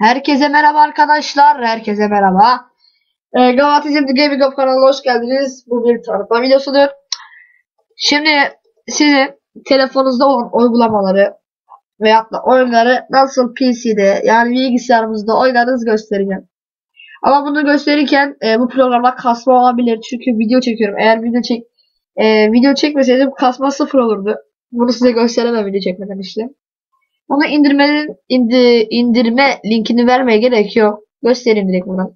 Herkese merhaba arkadaşlar. Herkese merhaba. Ee, Gavatizm The Gaming Up kanalına hoş geldiniz. Bu bir tanıtma videosudur. Şimdi size telefonunuzda olan uygulamaları veyahut da oyunları nasıl PC'de yani bilgisayarımızda oynadığınızı göstereceğim. Ama bunu gösterirken e, bu programda kasma olabilir. Çünkü video çekiyorum. Eğer video çek e, video çekmeseydim kasma sıfır olurdu. Bunu size gösteremem video çekmeden işte. Onu indirmenin indi, indirme linkini vermeye gerek yok. Göstereyim direkt buradan.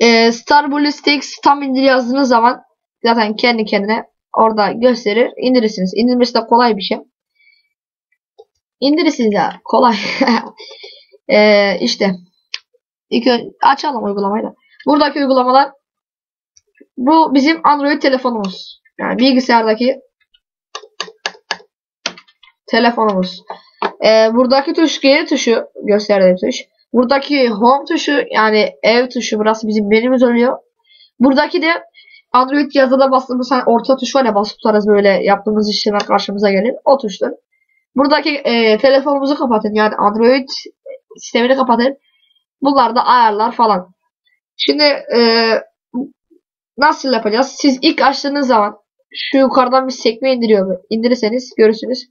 Ee, Star Ballistics tam indir yazdığınız zaman zaten kendi kendine orada gösterir. İndirirsiniz. İndirmesi de kolay bir şey. İndirirsiniz ya. Kolay. ee, işte. İlk açalım uygulamayı da. Buradaki uygulamalar bu bizim Android telefonumuz. Yani bilgisayardaki telefonumuz. Ee, buradaki tuş G tuşu gösterdiğim tuş. Buradaki home tuşu yani ev tuşu burası bizim menümüz oluyor. Buradaki de Android cihazda da bastığımız hani orta tuş var ya basıp tutarız böyle yaptığımız işlemler karşımıza gelir. O tuştur. Buradaki e, telefonumuzu kapatın yani Android sistemini kapatın. Bunlar da ayarlar falan. Şimdi e, nasıl yapacağız? Siz ilk açtığınız zaman şu yukarıdan bir sekme indiriyor. İndirirseniz görürsünüz.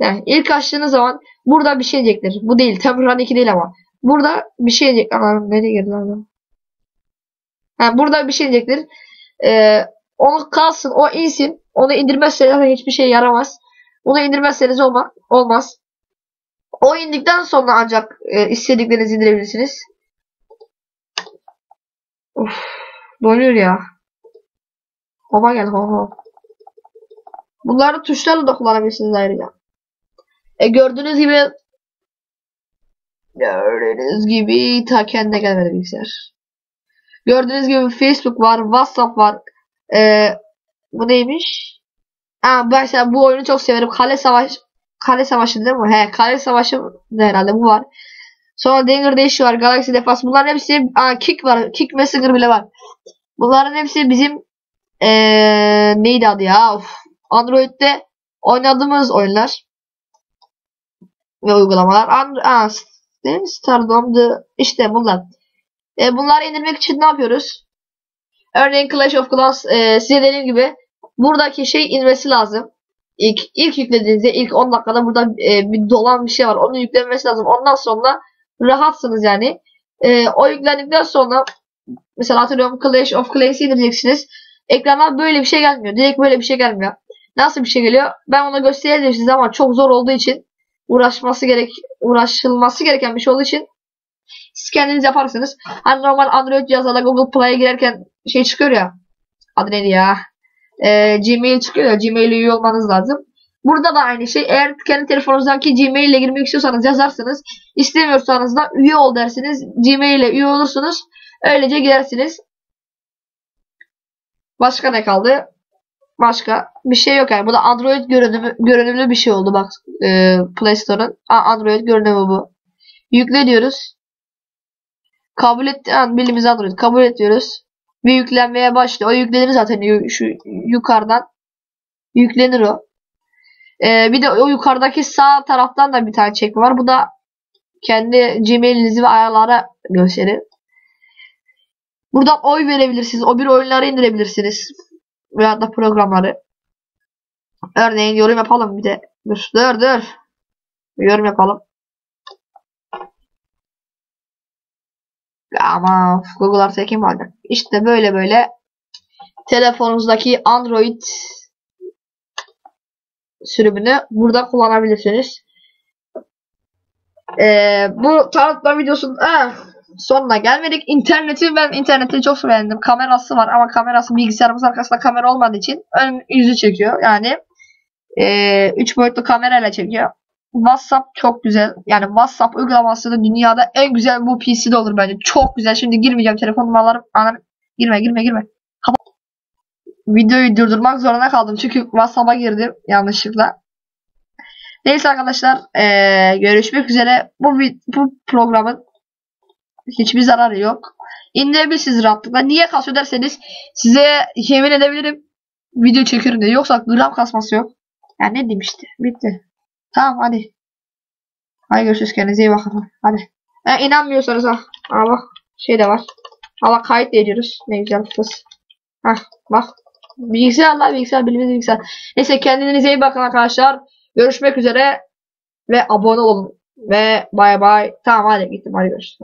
Yani ilk açtığınız zaman burada bir şey diyecektir. Bu değil. Temple Run 2 değil ama. Burada bir şey diyecek. Anam nereye girdi lan? Yani burada bir şey diyecektir. Ee, onu kalsın. O insin. Onu indirmezseniz hiçbir şey yaramaz. Onu indirmezseniz olma, olmaz. O indikten sonra ancak e, istediklerinizi indirebilirsiniz. Uf, donuyor ya. Baba gel ho ho. Bunları tuşlarla da kullanabilirsiniz ayrıca. E gördüğünüz gibi gördüğünüz gibi ta kendine gelmedi bilgisayar. Gördüğünüz gibi Facebook var, WhatsApp var. E, bu neymiş? Ha, mesela bu oyunu çok severim. Kale Savaş Kale Savaşı değil mi? He, Kale Savaşı herhalde bu var. Sonra Danger Dash var, Galaxy Defense. Bunların hepsi aa, Kick var. Kick Messenger bile var. Bunların hepsi bizim ee, neydi adı ya? Of. Android'de oynadığımız oyunlar ve uygulamalar. And Aa, Stardom'du. İşte bunlar. E, bunları indirmek için ne yapıyoruz? Örneğin Clash of Clans e, size dediğim gibi buradaki şey inmesi lazım. İlk, ilk yüklediğinizde ilk 10 dakikada burada e, bir dolan bir şey var. Onu yüklenmesi lazım. Ondan sonra rahatsınız yani. E, o yüklendikten sonra mesela hatırlıyorum Clash of Clans'i indireceksiniz. Ekrana böyle bir şey gelmiyor. Direkt böyle bir şey gelmiyor. Nasıl bir şey geliyor? Ben ona göstereceğim size ama çok zor olduğu için uğraşması gerek uğraşılması gereken bir şey olduğu için siz kendiniz yaparsınız. Hani normal Android cihazlarla Google Play'e girerken şey çıkıyor ya. Adı neydi ya? Ee, Gmail çıkıyor ya. Gmail'e üye olmanız lazım. Burada da aynı şey. Eğer kendi telefonunuzdaki Gmail ile girmek istiyorsanız yazarsınız. İstemiyorsanız da üye ol dersiniz. Gmail ile üye olursunuz. Öylece girersiniz. Başka ne kaldı? Başka bir şey yok yani. Bu da Android görünümü, görünümlü bir şey oldu bak e, Play Store'un. Android görünümü bu. Yükle diyoruz. Kabul et, yani bildiğimiz Android kabul et diyoruz. Ve yüklenmeye başlıyor. O yüklenir zaten şu yukarıdan. Yüklenir o. Ee, bir de o yukarıdaki sağ taraftan da bir tane çekme var. Bu da kendi Gmail'inizi ve ayarlara gösterir. Buradan oy verebilirsiniz. O bir oyunları indirebilirsiniz. Veya da programları. Örneğin yorum yapalım bir de. Dur dur dur. Yorum yapalım. Ama Google artı kim vardı? İşte böyle böyle telefonunuzdaki Android sürümünü burada kullanabilirsiniz. Ee, bu tanıtma videosunun eh, sonuna gelmedik. İnterneti ben interneti çok beğendim. Kamerası var ama kamerası bilgisayarımız arkasında kamera olmadığı için ön yüzü çekiyor. Yani 3 e, boyutlu kamerayla çekiyor. WhatsApp çok güzel. Yani WhatsApp uygulaması da dünyada en güzel bu PC'de olur bence. Çok güzel. Şimdi girmeyeceğim telefon numaralarım. Anam girme girme girme. Videoyu durdurmak zorunda kaldım. Çünkü WhatsApp'a girdim yanlışlıkla. Neyse arkadaşlar. Ee, görüşmek üzere. Bu, bu programın hiçbir zararı yok. İndirebilirsiniz rahatlıkla. Niye kasıyor derseniz size yemin edebilirim. Video çekiyorum diye. Yoksa gram kasması yok. Yani ne diyeyim işte. Bitti. Tamam hadi. Hadi görüşürüz kendinize iyi bakın. Hadi. E, inanmıyorsanız ha. Aa bak şey de var. Ha bak kayıt ediyoruz. Ne güzel kız. Hah bak. Bilgisayar la bilgisayar bildiğiniz bilgisayar. Neyse kendinize iyi bakın arkadaşlar. Görüşmek üzere. Ve abone olun. Ve bay bay. Tamam hadi gittim hadi görüşürüz.